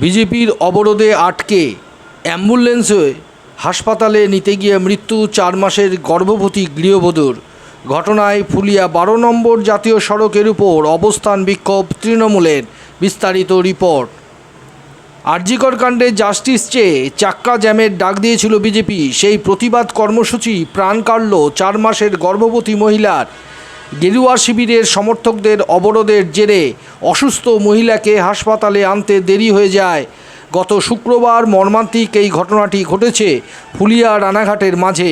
বিজেপির অবরোধে আটকে অ্যাম্বুলেন্সে হাসপাতালে নিতে গিয়ে মৃত্যু চার মাসের গর্ভবতী গৃহবধূর। ঘটনায় ফুলিয়া বারো নম্বর জাতীয় সড়কের উপর অবস্থান বিক্ষোভ তৃণমূলের বিস্তারিত রিপোর্ট। আরজিকর কাণ্ডে জাস্টিস চেয়ে চাক্কা জ্যামের ডাক দিয়েছিল বিজেপি। সেই প্রতিবাদ কর্মসূচি প্রাণ কাড়ল চার মাসের গর্ভবতী মহিলার। গেরুয়া শিবিরের সমর্থকদের অবরোধের জেরে অসুস্থ মহিলাকে হাসপাতালে আনতে দেরি হয়ে যায়। গত শুক্রবার মর্মান্তিক এই ঘটনাটি ঘটেছে ফুলিয়া রানাঘাটের মাঝে,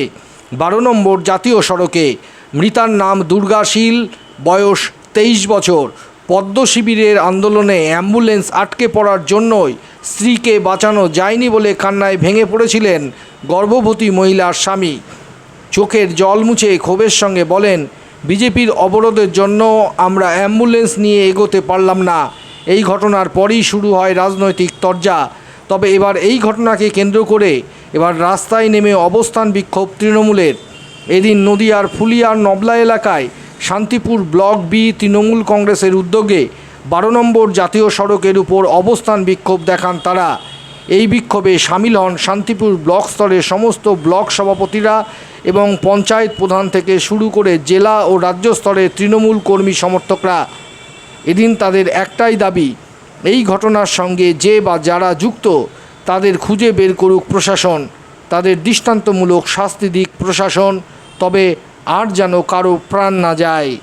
বারো নম্বর জাতীয় সড়কে। মৃতার নাম দুর্গা শীল, বয়স তেইশ বছর। পদ্ম শিবিরের আন্দোলনে অ্যাম্বুলেন্স আটকে পড়ার জন্যই স্ত্রীকে বাঁচানো যায়নি বলে কান্নায় ভেঙে পড়েছিলেন গর্ভবতী মহিলার স্বামী। চোখের জল মুছে ক্ষোভের সঙ্গে বলেন বিজেপির অবরোধের জন্য আমরা অ্যাম্বুলেন্স নিয়ে এগোতে পারলাম না। এই ঘটনার পরই শুরু হয় রাজনৈতিক তরজা। তবে এবার এই ঘটনাকে কেন্দ্র করে এবার রাস্তায় নেমে অবস্থান বিক্ষোভ তৃণমূলের। এদিন নদিয়ার ফুলিয়ার নবলা এলাকায় শান্তিপুর ব্লক বি তৃণমূল কংগ্রেসের উদ্যোগে বারো নম্বর জাতীয় সড়কের উপর অবস্থান বিক্ষোভ দেখান তারা। এই বিক্ষোভে সামিল হন শান্তিপুর ব্লক স্তরের সমস্ত ব্লক সভাপতিরা এবং পঞ্চায়েত প্রধান থেকে শুরু করে জেলা ও রাজ্য স্তরের তৃণমূল কর্মী সমর্থকরা। এদিন তাদের একটাই দাবি, এই ঘটনার সঙ্গে যে বা যারা যুক্ত, তাদের খুঁজে বের করুক প্রশাসন। তাদের দৃষ্টান্তমূলক শাস্তি দিক প্রশাসন, তবে আর যেন কারও প্রাণ না যায়।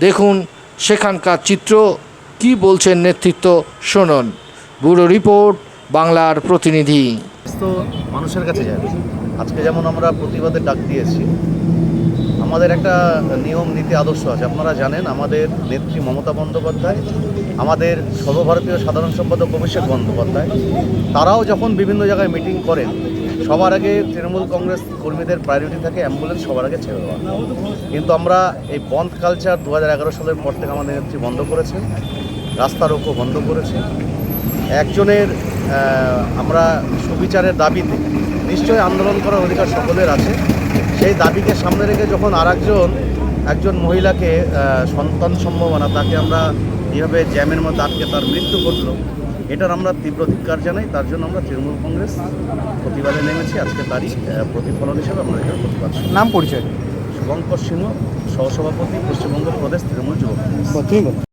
দেখুন সেখানকার চিত্র, কি বলছেন নেতৃত্ব শুনুন। ব্যুরো রিপোর্ট বাংলার প্রতিনিধি। তো মানুষের কাছে যায়। আজকে যেমন আমরা প্রতিবাদের ডাক দিয়েছি, আমাদের একটা নিয়ম, নীতি, আদর্শ আছে। আপনারা জানেন, আমাদের নেত্রী মমতা বন্দ্যোপাধ্যায়, আমাদের সর্বভারতীয় সাধারণ সম্পাদক অভিষেক বন্দ্যোপাধ্যায়, তারাও যখন বিভিন্ন জায়গায় মিটিং করেন, সবার আগে তৃণমূল কংগ্রেস কর্মীদের প্রায়োরিটি থাকে অ্যাম্বুলেন্স সবার আগে ছেড়ে দেওয়া। কিন্তু আমরা এই বন্ধ কালচার দু হাজার এগারো সালের পর থেকে আমাদের নেত্রী বন্ধ করেছেন রাস্তা রোকো বন্ধ করেছে। একজনের আমরা সুবিচারের দাবিতে নিশ্চয়ই আন্দোলন করার অধিকার সকলের আছে। সেই দাবিকে সামনে রেখে যখন আর একজন একজন মহিলাকে সন্তান সম্ভাবনা তাকে আমরা এইভাবে জ্যামের মধ্যে আটকে তার মৃত্যু ঘটলো এটার আমরা তীব্র ধিক্কার জানাই। তার জন্য আমরা তৃণমূল কংগ্রেস প্রতিবাদে নেমেছি। আজকে তারই প্রতিফলন হিসেবে আমরা এটার প্রতিবাদ। নাম পরিচয়? শুভঙ্কর সিংহ সহসভাপতি পশ্চিমবঙ্গ প্রদেশ তৃণমূল যুব কংগ্রেস।